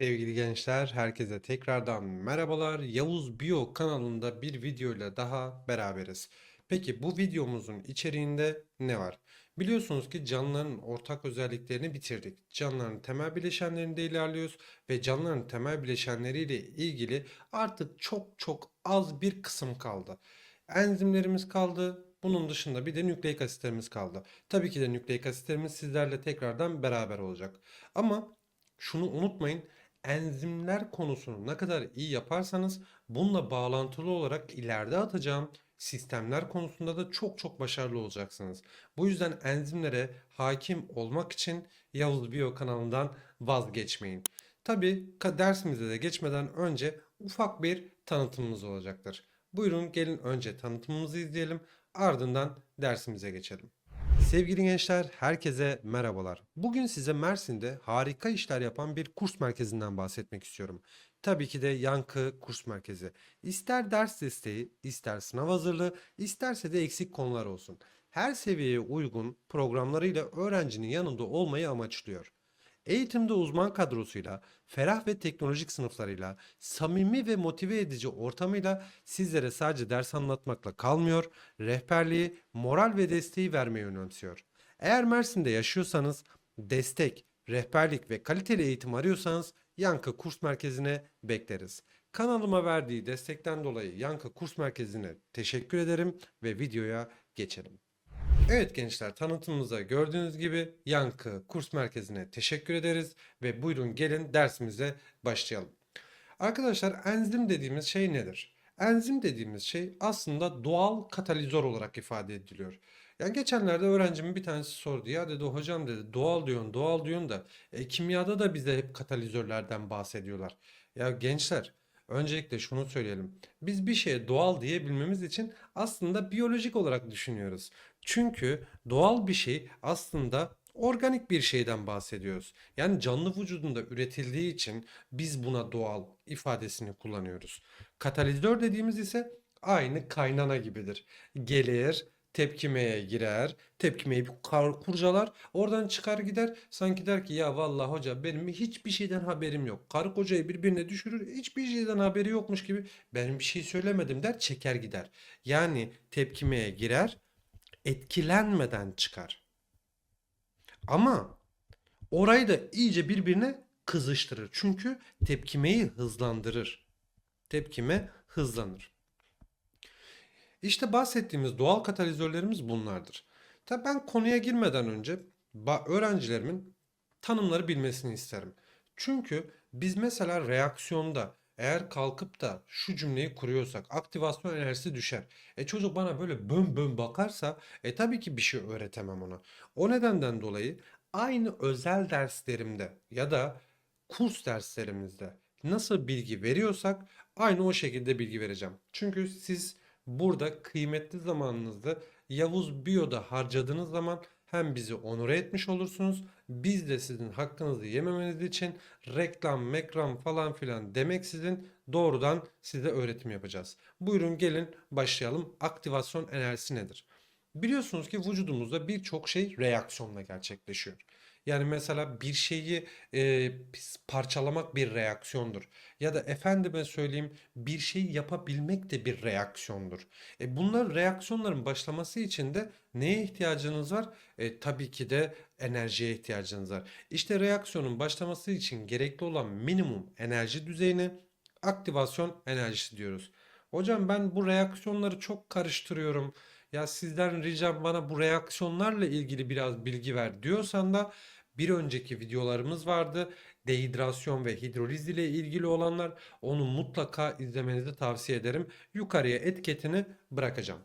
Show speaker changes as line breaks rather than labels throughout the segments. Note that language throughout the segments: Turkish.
Sevgili gençler, herkese tekrardan merhabalar. Yavuz Bio kanalında bir videoyla daha beraberiz. Peki bu videomuzun içeriğinde ne var? Biliyorsunuz ki canlıların ortak özelliklerini bitirdik. Canlıların temel bileşenlerinde ilerliyoruz ve canlıların temel bileşenleriyle ilgili artık çok çok az bir kısım kaldı. Enzimlerimiz kaldı. Bunun dışında bir de nükleik asitlerimiz kaldı. Tabii ki de nükleik asitlerimiz sizlerle tekrardan beraber olacak. Ama şunu unutmayın enzimler konusunu ne kadar iyi yaparsanız bununla bağlantılı olarak ileride atacağım sistemler konusunda da çok çok başarılı olacaksınız. Bu yüzden enzimlere hakim olmak için Yavuz Bio kanalından vazgeçmeyin. Tabii ka- dersimize de geçmeden önce ufak bir tanıtımımız olacaktır. Buyurun gelin önce tanıtımımızı izleyelim ardından dersimize geçelim. Sevgili gençler, herkese merhabalar. Bugün size Mersin'de harika işler yapan bir kurs merkezinden bahsetmek istiyorum. Tabii ki de Yankı Kurs Merkezi. İster ders desteği, ister sınav hazırlığı, isterse de eksik konular olsun. Her seviyeye uygun programlarıyla öğrencinin yanında olmayı amaçlıyor. Eğitimde uzman kadrosuyla, ferah ve teknolojik sınıflarıyla, samimi ve motive edici ortamıyla sizlere sadece ders anlatmakla kalmıyor, rehberliği, moral ve desteği vermeyi önemsiyor. Eğer Mersin'de yaşıyorsanız, destek, rehberlik ve kaliteli eğitim arıyorsanız Yankı Kurs Merkezi'ne bekleriz. Kanalıma verdiği destekten dolayı Yankı Kurs Merkezi'ne teşekkür ederim ve videoya geçelim. Evet gençler tanıtımımızda gördüğünüz gibi Yankı Kurs Merkezi'ne teşekkür ederiz ve buyurun gelin dersimize başlayalım. Arkadaşlar enzim dediğimiz şey nedir? Enzim dediğimiz şey aslında doğal katalizör olarak ifade ediliyor. Yani geçenlerde öğrencimin bir tanesi sordu. Ya dedi hocam dedi doğal diyorsun doğal diyorsun da e, kimyada da bize hep katalizörlerden bahsediyorlar. Ya gençler öncelikle şunu söyleyelim. Biz bir şeye doğal diyebilmemiz için aslında biyolojik olarak düşünüyoruz. Çünkü doğal bir şey aslında organik bir şeyden bahsediyoruz. Yani canlı vücudunda üretildiği için biz buna doğal ifadesini kullanıyoruz. Katalizör dediğimiz ise aynı kaynana gibidir. Gelir, tepkimeye girer, tepkimeyi bir kurcalar, oradan çıkar gider. Sanki der ki ya vallahi hoca benim hiçbir şeyden haberim yok. Karı kocayı birbirine düşürür, hiçbir şeyden haberi yokmuş gibi ben bir şey söylemedim der, çeker gider. Yani tepkimeye girer, etkilenmeden çıkar. Ama orayı da iyice birbirine kızıştırır. Çünkü tepkimeyi hızlandırır. Tepkime hızlanır. İşte bahsettiğimiz doğal katalizörlerimiz bunlardır. Tabii ben konuya girmeden önce öğrencilerimin tanımları bilmesini isterim. Çünkü biz mesela reaksiyonda eğer kalkıp da şu cümleyi kuruyorsak aktivasyon enerjisi düşer. E çocuk bana böyle bön bön bakarsa e tabii ki bir şey öğretemem ona. O nedenden dolayı aynı özel derslerimde ya da kurs derslerimizde nasıl bilgi veriyorsak aynı o şekilde bilgi vereceğim. Çünkü siz burada kıymetli zamanınızı Yavuz Bio'da harcadığınız zaman hem bizi onur etmiş olursunuz. Biz de sizin hakkınızı yememeniz için reklam, mekram falan filan demeksizin doğrudan size öğretim yapacağız. Buyurun gelin başlayalım. Aktivasyon enerjisi nedir? Biliyorsunuz ki vücudumuzda birçok şey reaksiyonla gerçekleşiyor. Yani mesela bir şeyi e, parçalamak bir reaksiyondur. Ya da efendime söyleyeyim bir şey yapabilmek de bir reaksiyondur. E bunlar reaksiyonların başlaması için de neye ihtiyacınız var? E, tabii ki de enerjiye ihtiyacınız var. İşte reaksiyonun başlaması için gerekli olan minimum enerji düzeyine aktivasyon enerjisi diyoruz. Hocam ben bu reaksiyonları çok karıştırıyorum. Ya sizden ricam bana bu reaksiyonlarla ilgili biraz bilgi ver diyorsan da bir önceki videolarımız vardı. Dehidrasyon ve hidroliz ile ilgili olanlar onu mutlaka izlemenizi tavsiye ederim. Yukarıya etiketini bırakacağım.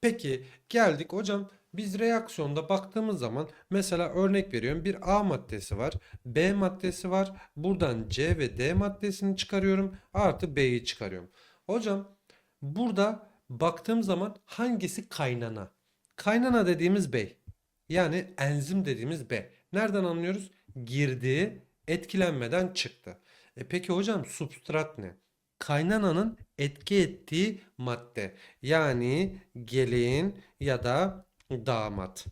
Peki geldik hocam biz reaksiyonda baktığımız zaman mesela örnek veriyorum bir A maddesi var, B maddesi var. Buradan C ve D maddesini çıkarıyorum. Artı B'yi çıkarıyorum. Hocam burada baktığım zaman hangisi kaynana? Kaynana dediğimiz bey. Yani enzim dediğimiz B. Nereden anlıyoruz? Girdi, etkilenmeden çıktı. E peki hocam substrat ne? Kaynananın etki ettiği madde. Yani gelin ya da damat.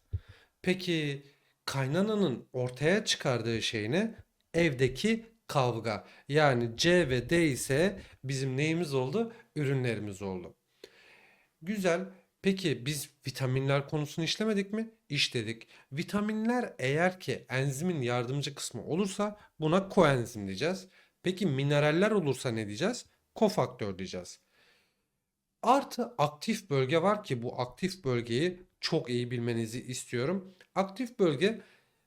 Peki kaynananın ortaya çıkardığı şey ne? Evdeki kavga. Yani C ve D ise bizim neyimiz oldu? Ürünlerimiz oldu. Güzel. Peki biz vitaminler konusunu işlemedik mi? İşledik. Vitaminler eğer ki enzimin yardımcı kısmı olursa buna koenzim diyeceğiz. Peki mineraller olursa ne diyeceğiz? Kofaktör diyeceğiz. Artı aktif bölge var ki bu aktif bölgeyi çok iyi bilmenizi istiyorum. Aktif bölge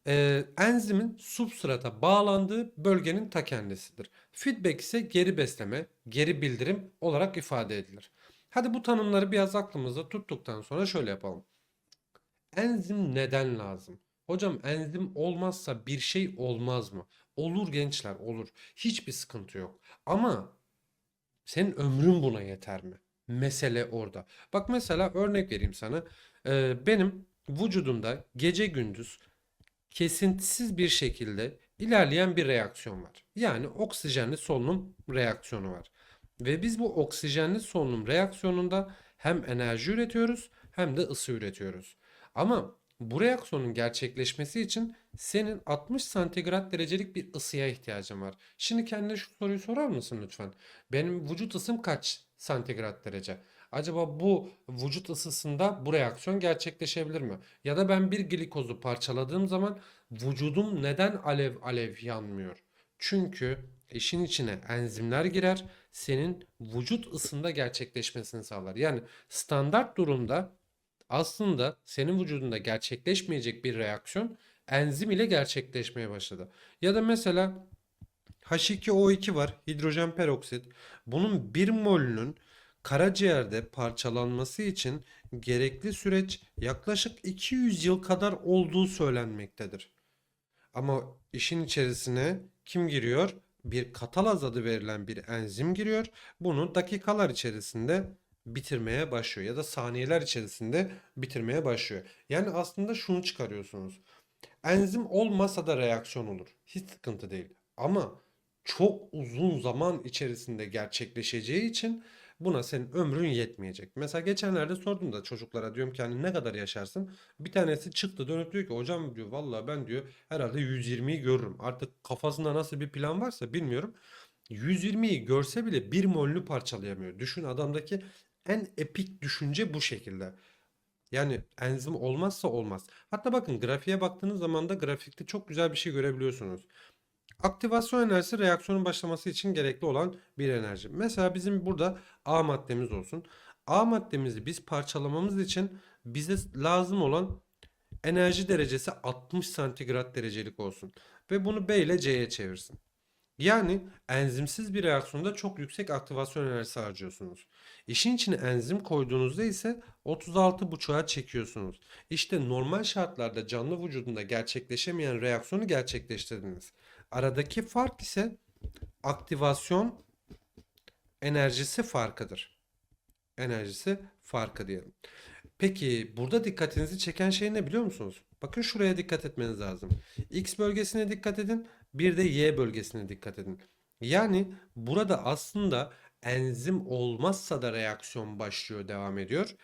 e, enzimin substrata bağlandığı bölgenin ta kendisidir. Feedback ise geri besleme, geri bildirim olarak ifade edilir. Hadi bu tanımları biraz aklımızda tuttuktan sonra şöyle yapalım. Enzim neden lazım? Hocam enzim olmazsa bir şey olmaz mı? Olur gençler olur. Hiçbir sıkıntı yok. Ama senin ömrün buna yeter mi? Mesele orada. Bak mesela örnek vereyim sana. Ee, benim vücudumda gece gündüz kesintisiz bir şekilde ilerleyen bir reaksiyon var. Yani oksijenli solunum reaksiyonu var. Ve biz bu oksijenli solunum reaksiyonunda hem enerji üretiyoruz hem de ısı üretiyoruz. Ama bu reaksiyonun gerçekleşmesi için senin 60 santigrat derecelik bir ısıya ihtiyacın var. Şimdi kendine şu soruyu sorar mısın lütfen? Benim vücut ısım kaç santigrat derece? Acaba bu vücut ısısında bu reaksiyon gerçekleşebilir mi? Ya da ben bir glikozu parçaladığım zaman vücudum neden alev alev yanmıyor? Çünkü işin içine enzimler girer, senin vücut ısında gerçekleşmesini sağlar. Yani standart durumda aslında senin vücudunda gerçekleşmeyecek bir reaksiyon enzim ile gerçekleşmeye başladı. Ya da mesela H2O2 var, hidrojen peroksit. Bunun 1 molünün karaciğerde parçalanması için gerekli süreç yaklaşık 200 yıl kadar olduğu söylenmektedir. Ama işin içerisine kim giriyor? Bir katalaz adı verilen bir enzim giriyor. Bunu dakikalar içerisinde bitirmeye başlıyor ya da saniyeler içerisinde bitirmeye başlıyor. Yani aslında şunu çıkarıyorsunuz. Enzim olmasa da reaksiyon olur. Hiç sıkıntı değil. Ama çok uzun zaman içerisinde gerçekleşeceği için buna senin ömrün yetmeyecek. Mesela geçenlerde sordum da çocuklara diyorum ki hani ne kadar yaşarsın? Bir tanesi çıktı dönüp diyor ki hocam diyor vallahi ben diyor herhalde 120'yi görürüm. Artık kafasında nasıl bir plan varsa bilmiyorum. 120'yi görse bile bir molünü parçalayamıyor. Düşün adamdaki en epik düşünce bu şekilde. Yani enzim olmazsa olmaz. Hatta bakın grafiğe baktığınız zaman da grafikte çok güzel bir şey görebiliyorsunuz. Aktivasyon enerjisi reaksiyonun başlaması için gerekli olan bir enerji. Mesela bizim burada A maddemiz olsun. A maddemizi biz parçalamamız için bize lazım olan enerji derecesi 60 santigrat derecelik olsun. Ve bunu B ile C'ye çevirsin. Yani enzimsiz bir reaksiyonda çok yüksek aktivasyon enerjisi harcıyorsunuz. İşin içine enzim koyduğunuzda ise 36,5'a çekiyorsunuz. İşte normal şartlarda canlı vücudunda gerçekleşemeyen reaksiyonu gerçekleştirdiniz. Aradaki fark ise aktivasyon enerjisi farkıdır. Enerjisi farkı diyelim. Peki burada dikkatinizi çeken şey ne biliyor musunuz? Bakın şuraya dikkat etmeniz lazım. X bölgesine dikkat edin. Bir de Y bölgesine dikkat edin. Yani burada aslında enzim olmazsa da reaksiyon başlıyor, devam ediyor.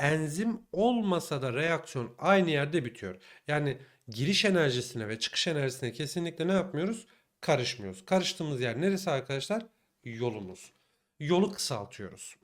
Enzim olmasa da reaksiyon aynı yerde bitiyor. Yani giriş enerjisine ve çıkış enerjisine kesinlikle ne yapmıyoruz? Karışmıyoruz. Karıştığımız yer neresi arkadaşlar? Yolumuz. Yolu kısaltıyoruz.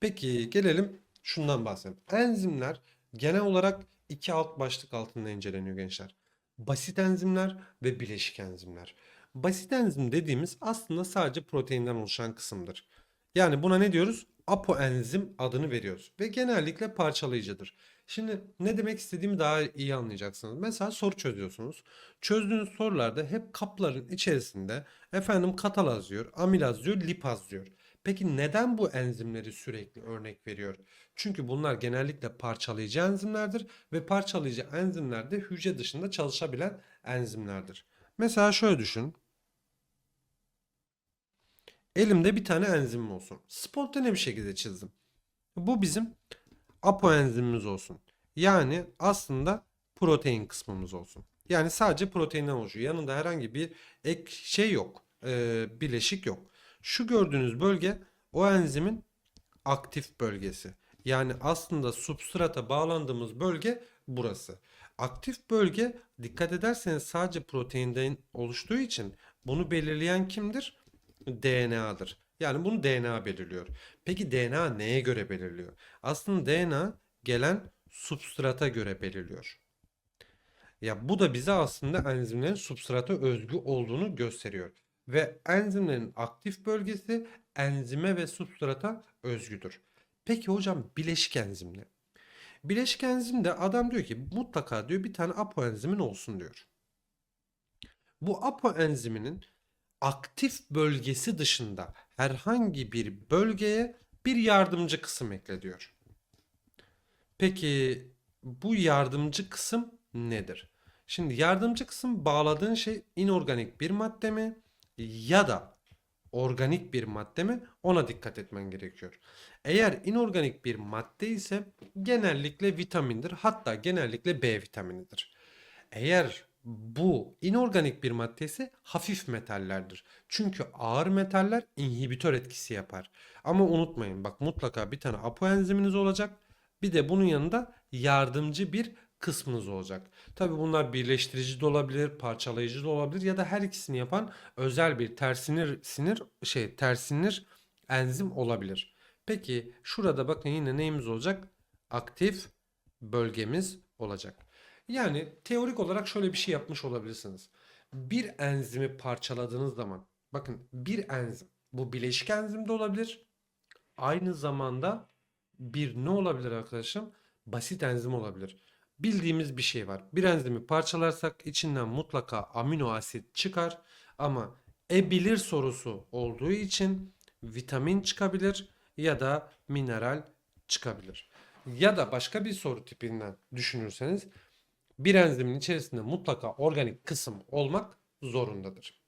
Peki gelelim şundan bahsedelim. Enzimler genel olarak iki alt başlık altında inceleniyor gençler. Basit enzimler ve bileşik enzimler. Basit enzim dediğimiz aslında sadece proteinden oluşan kısımdır. Yani buna ne diyoruz? Apoenzim adını veriyoruz ve genellikle parçalayıcıdır. Şimdi ne demek istediğimi daha iyi anlayacaksınız. Mesela soru çözüyorsunuz. Çözdüğünüz sorularda hep kapların içerisinde efendim katalaz diyor, amilaz diyor, lipaz diyor. Peki neden bu enzimleri sürekli örnek veriyor? Çünkü bunlar genellikle parçalayıcı enzimlerdir ve parçalayıcı enzimler de hücre dışında çalışabilen enzimlerdir. Mesela şöyle düşün. Elimde bir tane enzimim olsun. Spontane bir şekilde çizdim. Bu bizim apoenzimimiz olsun. Yani aslında protein kısmımız olsun. Yani sadece proteinden oluşuyor. Yanında herhangi bir ek şey yok. Ee, bileşik yok. Şu gördüğünüz bölge o enzimin aktif bölgesi. Yani aslında substrata bağlandığımız bölge burası. Aktif bölge dikkat ederseniz sadece proteinden oluştuğu için Bunu belirleyen kimdir? DNA'dır. Yani bunu DNA belirliyor. Peki DNA neye göre belirliyor? Aslında DNA gelen substrata göre belirliyor. Ya bu da bize aslında enzimlerin substrata özgü olduğunu gösteriyor. Ve enzimlerin aktif bölgesi enzime ve substrata özgüdür. Peki hocam bileşik enzim ne? Bileşik enzimde adam diyor ki mutlaka diyor bir tane apoenzimin olsun diyor. Bu apoenziminin aktif bölgesi dışında herhangi bir bölgeye bir yardımcı kısım ekle diyor. Peki bu yardımcı kısım nedir? Şimdi yardımcı kısım bağladığın şey inorganik bir madde mi ya da organik bir madde mi ona dikkat etmen gerekiyor. Eğer inorganik bir madde ise genellikle vitamindir hatta genellikle B vitaminidir. Eğer bu inorganik bir madde ise hafif metallerdir. Çünkü ağır metaller inhibitör etkisi yapar. Ama unutmayın bak mutlaka bir tane apoenziminiz olacak. Bir de bunun yanında yardımcı bir kısmınız olacak. Tabi bunlar birleştirici de olabilir, parçalayıcı da olabilir ya da her ikisini yapan özel bir tersinir sinir şey tersinir enzim olabilir. Peki şurada bakın yine neyimiz olacak? Aktif bölgemiz olacak. Yani teorik olarak şöyle bir şey yapmış olabilirsiniz. Bir enzimi parçaladığınız zaman bakın bir enzim bu bileşik enzim de olabilir. Aynı zamanda bir ne olabilir arkadaşım? Basit enzim olabilir. Bildiğimiz bir şey var. Bir enzimi parçalarsak içinden mutlaka amino asit çıkar ama e bilir sorusu olduğu için vitamin çıkabilir ya da mineral çıkabilir. Ya da başka bir soru tipinden düşünürseniz bir enzimin içerisinde mutlaka organik kısım olmak zorundadır.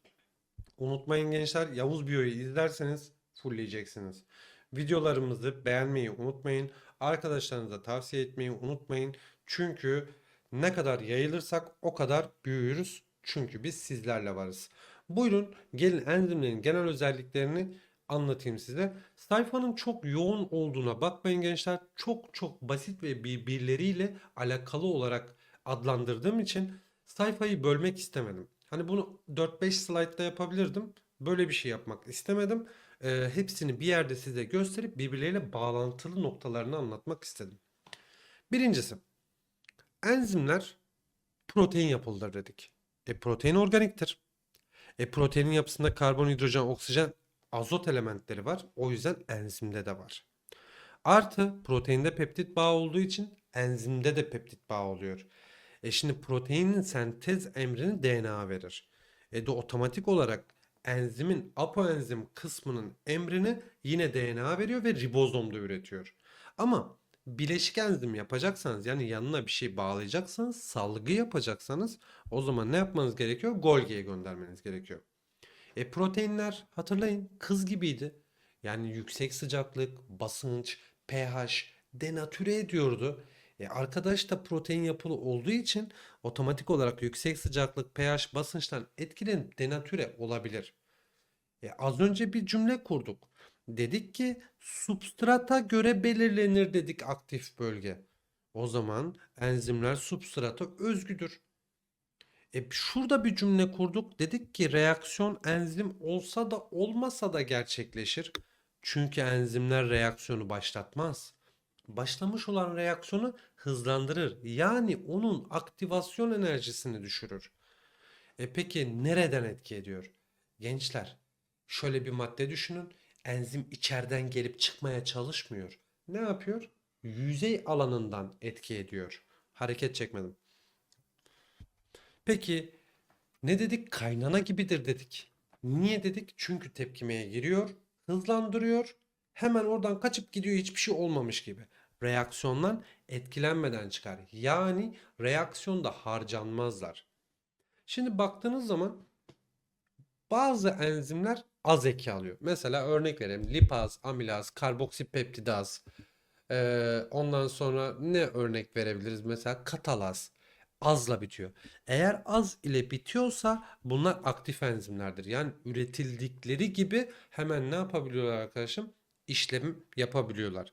Unutmayın gençler Yavuz Biyo'yu izlerseniz fullleyeceksiniz. Videolarımızı beğenmeyi unutmayın. Arkadaşlarınıza tavsiye etmeyi unutmayın. Çünkü ne kadar yayılırsak o kadar büyürüz. Çünkü biz sizlerle varız. Buyurun gelin enzimlerin genel özelliklerini anlatayım size. Sayfanın çok yoğun olduğuna bakmayın gençler. Çok çok basit ve birbirleriyle alakalı olarak adlandırdığım için sayfayı bölmek istemedim. Hani bunu 4-5 slaytta yapabilirdim. Böyle bir şey yapmak istemedim. Ee, hepsini bir yerde size gösterip birbirleriyle bağlantılı noktalarını anlatmak istedim. Birincisi, enzimler protein yapılıdır dedik. E protein organiktir. E proteinin yapısında karbon, hidrojen, oksijen, azot elementleri var. O yüzden enzimde de var. Artı proteinde peptit bağı olduğu için enzimde de peptit bağı oluyor. E şimdi proteinin sentez emrini DNA verir. E de otomatik olarak enzimin apoenzim kısmının emrini yine DNA veriyor ve ribozomda üretiyor. Ama bileşik enzim yapacaksanız yani yanına bir şey bağlayacaksanız salgı yapacaksanız o zaman ne yapmanız gerekiyor? Golgi'ye göndermeniz gerekiyor. E proteinler hatırlayın kız gibiydi. Yani yüksek sıcaklık, basınç, pH denatüre ediyordu. E arkadaş da protein yapılı olduğu için otomatik olarak yüksek sıcaklık, pH, basınçtan etkilenip denatüre olabilir. E az önce bir cümle kurduk. Dedik ki substrata göre belirlenir dedik aktif bölge. O zaman enzimler substrata özgüdür. E şurada bir cümle kurduk. Dedik ki reaksiyon enzim olsa da olmasa da gerçekleşir. Çünkü enzimler reaksiyonu başlatmaz. Başlamış olan reaksiyonu hızlandırır. Yani onun aktivasyon enerjisini düşürür. E peki nereden etki ediyor? Gençler, şöyle bir madde düşünün. Enzim içeriden gelip çıkmaya çalışmıyor. Ne yapıyor? Yüzey alanından etki ediyor. Hareket çekmedim. Peki ne dedik? Kaynana gibidir dedik. Niye dedik? Çünkü tepkimeye giriyor, hızlandırıyor, hemen oradan kaçıp gidiyor hiçbir şey olmamış gibi. Reaksiyondan etkilenmeden çıkar. Yani reaksiyonda harcanmazlar. Şimdi baktığınız zaman bazı enzimler az eki alıyor. Mesela örnek vereyim. Lipaz, amilaz, karboksipeptidaz. Ee, ondan sonra ne örnek verebiliriz? Mesela katalaz azla bitiyor. Eğer az ile bitiyorsa bunlar aktif enzimlerdir. Yani üretildikleri gibi hemen ne yapabiliyorlar arkadaşım? İşlem yapabiliyorlar.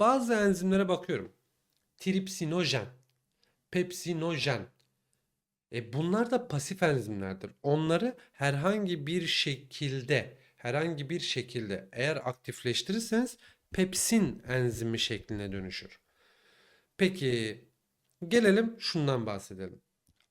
Bazı enzimlere bakıyorum. Tripsinojen, pepsinojen. E bunlar da pasif enzimlerdir. Onları herhangi bir şekilde, herhangi bir şekilde eğer aktifleştirirseniz pepsin enzimi şekline dönüşür. Peki gelelim şundan bahsedelim.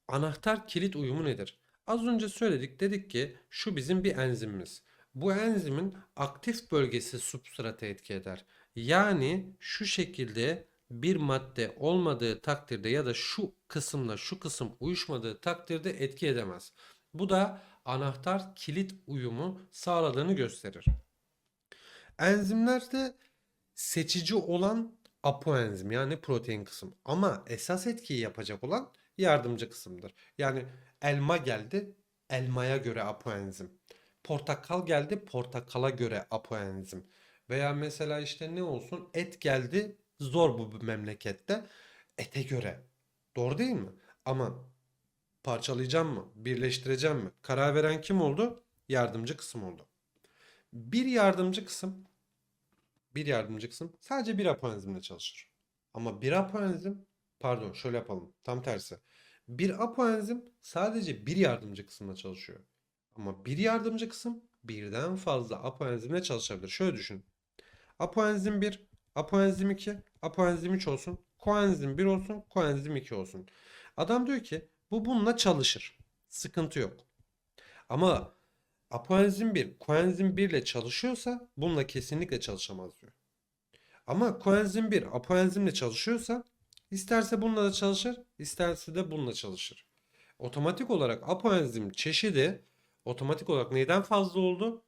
Anahtar kilit uyumu nedir? Az önce söyledik dedik ki şu bizim bir enzimimiz. Bu enzimin aktif bölgesi substrata etki eder. Yani şu şekilde bir madde olmadığı takdirde ya da şu kısımla şu kısım uyuşmadığı takdirde etki edemez. Bu da anahtar kilit uyumu sağladığını gösterir. Enzimlerde seçici olan apoenzim yani protein kısım. Ama esas etkiyi yapacak olan yardımcı kısımdır. Yani elma geldi, elmaya göre apoenzim. Portakal geldi, portakala göre apoenzim. Veya mesela işte ne olsun et geldi, zor bu memlekette ete göre. Doğru değil mi? Ama parçalayacağım mı, birleştireceğim mi? Karar veren kim oldu? Yardımcı kısım oldu. Bir yardımcı kısım bir yardımcı kısım sadece bir apoenzimle çalışır. Ama bir apoenzim, pardon şöyle yapalım, tam tersi. Bir apoenzim sadece bir yardımcı kısımla çalışıyor. Ama bir yardımcı kısım birden fazla apoenzimle çalışabilir. Şöyle düşün. Apoenzim 1, apoenzim 2, apoenzim 3 olsun, koenzim 1 olsun, koenzim 2 olsun. Adam diyor ki bu bununla çalışır. Sıkıntı yok. Ama apoenzim 1, koenzim 1 ile çalışıyorsa bununla kesinlikle çalışamaz diyor. Ama koenzim 1 apoenzimle çalışıyorsa isterse bununla da çalışır, isterse de bununla çalışır. Otomatik olarak apoenzim çeşidi otomatik olarak neyden fazla oldu?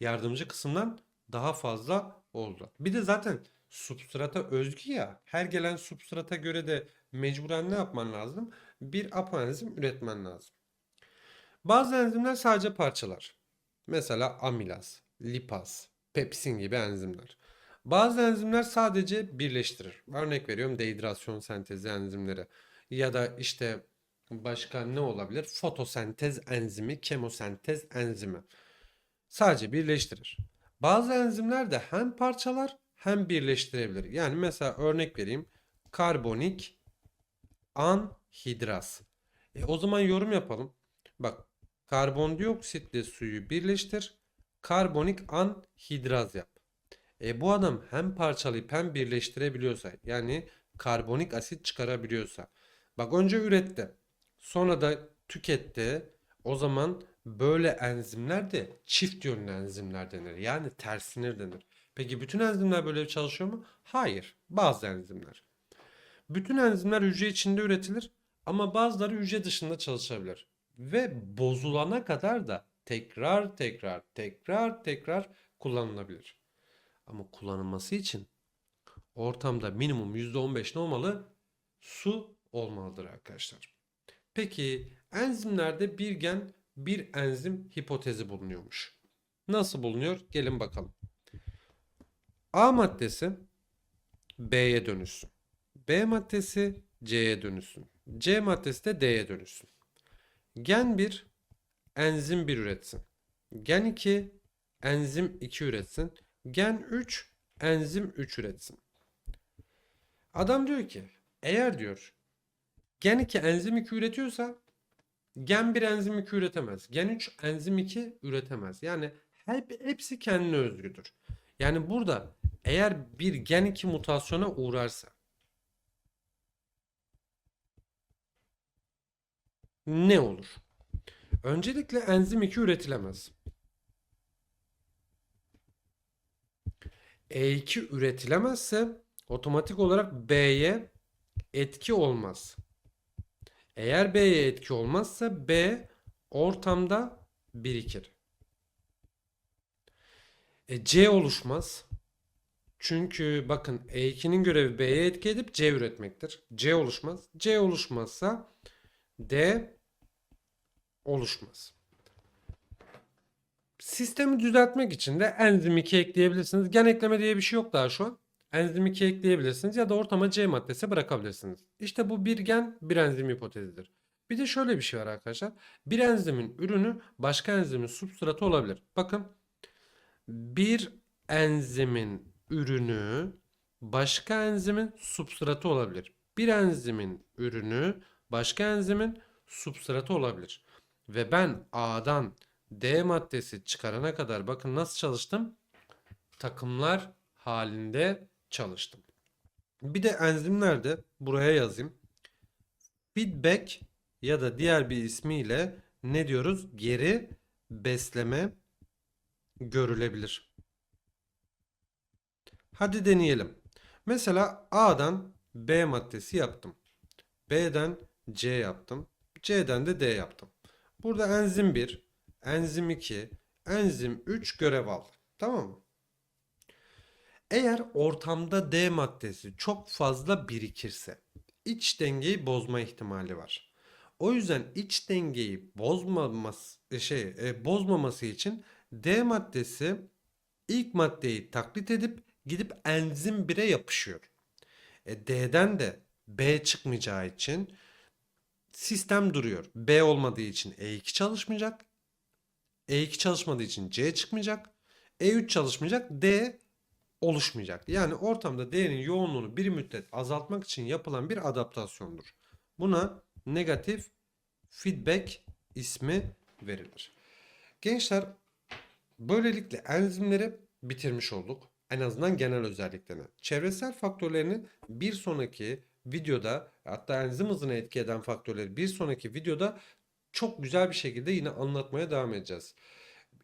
Yardımcı kısımdan daha fazla oldu. Bir de zaten substrata özgü ya. Her gelen substrata göre de mecburen ne yapman lazım? Bir apoenzim üretmen lazım. Bazı enzimler sadece parçalar. Mesela amilaz, lipaz, pepsin gibi enzimler. Bazı enzimler sadece birleştirir. Örnek veriyorum dehidrasyon sentezi enzimleri ya da işte başka ne olabilir? Fotosentez enzimi, kemosentez enzimi. Sadece birleştirir. Bazı enzimler de hem parçalar hem birleştirebilir. Yani mesela örnek vereyim. Karbonik anhidraz. E, o zaman yorum yapalım. Bak karbondioksitle suyu birleştir. Karbonik anhidraz yap. E, bu adam hem parçalayıp hem birleştirebiliyorsa yani karbonik asit çıkarabiliyorsa. Bak önce üretti. Sonra da tüketti. O zaman böyle enzimler de çift yönlü enzimler denir. Yani tersinir denir. Peki bütün enzimler böyle çalışıyor mu? Hayır. Bazı enzimler. Bütün enzimler hücre içinde üretilir ama bazıları hücre dışında çalışabilir. Ve bozulana kadar da tekrar tekrar tekrar tekrar kullanılabilir. Ama kullanılması için ortamda minimum %15 ne olmalı? Su olmalıdır arkadaşlar. Peki enzimlerde bir gen bir enzim hipotezi bulunuyormuş. Nasıl bulunuyor? Gelin bakalım. A maddesi B'ye dönüşsün. B maddesi C'ye dönüşsün. C maddesi de D'ye dönüşsün. Gen 1 enzim 1 üretsin. Gen 2 enzim 2 üretsin. Gen 3 enzim 3 üretsin. Adam diyor ki eğer diyor gen 2 enzim 2 üretiyorsa gen 1 enzim 2 üretemez. Gen 3 enzim 2 üretemez. Yani hep, hepsi kendine özgüdür. Yani burada eğer bir gen 2 mutasyona uğrarsa ne olur? Öncelikle enzim 2 üretilemez. E2 üretilemezse otomatik olarak B'ye etki olmaz. Eğer B'ye etki olmazsa B ortamda birikir. E, C oluşmaz. Çünkü bakın E2'nin görevi B'ye etki edip C üretmektir. C oluşmaz. C oluşmazsa D oluşmaz. Sistemi düzeltmek için de enzim 2 ekleyebilirsiniz. Gen ekleme diye bir şey yok daha şu an. Enzim 2 ekleyebilirsiniz ya da ortama C maddesi bırakabilirsiniz. İşte bu bir gen bir enzim hipotezidir. Bir de şöyle bir şey var arkadaşlar. Bir enzimin ürünü başka enzimin substratı olabilir. Bakın bir enzimin ürünü başka enzimin substratı olabilir. Bir enzimin ürünü başka enzimin substratı olabilir. Ve ben A'dan D maddesi çıkarana kadar bakın nasıl çalıştım? Takımlar halinde çalıştım. Bir de enzimlerde buraya yazayım. Feedback ya da diğer bir ismiyle ne diyoruz? Geri besleme görülebilir. Hadi deneyelim. Mesela A'dan B maddesi yaptım. B'den C yaptım. C'den de D yaptım. Burada enzim 1, enzim 2, enzim 3 görev aldı. Tamam mı? Eğer ortamda D maddesi çok fazla birikirse iç dengeyi bozma ihtimali var. O yüzden iç dengeyi bozmaması şey e, bozmaması için D maddesi ilk maddeyi taklit edip gidip enzim 1'e yapışıyor. E, D'den de B çıkmayacağı için sistem duruyor. B olmadığı için E2 çalışmayacak. E2 çalışmadığı için C çıkmayacak. E3 çalışmayacak. D oluşmayacak. Yani ortamda D'nin yoğunluğunu bir müddet azaltmak için yapılan bir adaptasyondur. Buna negatif feedback ismi verilir. Gençler böylelikle enzimleri bitirmiş olduk. En azından genel özelliklerini. Çevresel faktörlerini bir sonraki videoda hatta enzim hızına etki eden faktörleri bir sonraki videoda çok güzel bir şekilde yine anlatmaya devam edeceğiz.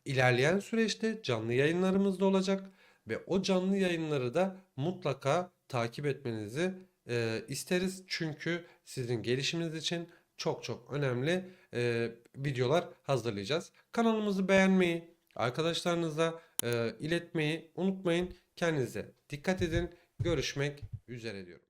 İlerleyen süreçte canlı yayınlarımız da olacak ve o canlı yayınları da mutlaka takip etmenizi e, isteriz. Çünkü sizin gelişiminiz için çok çok önemli e, videolar hazırlayacağız. Kanalımızı beğenmeyi, arkadaşlarınıza e, iletmeyi unutmayın. Kendinize dikkat edin. Görüşmek üzere diyorum.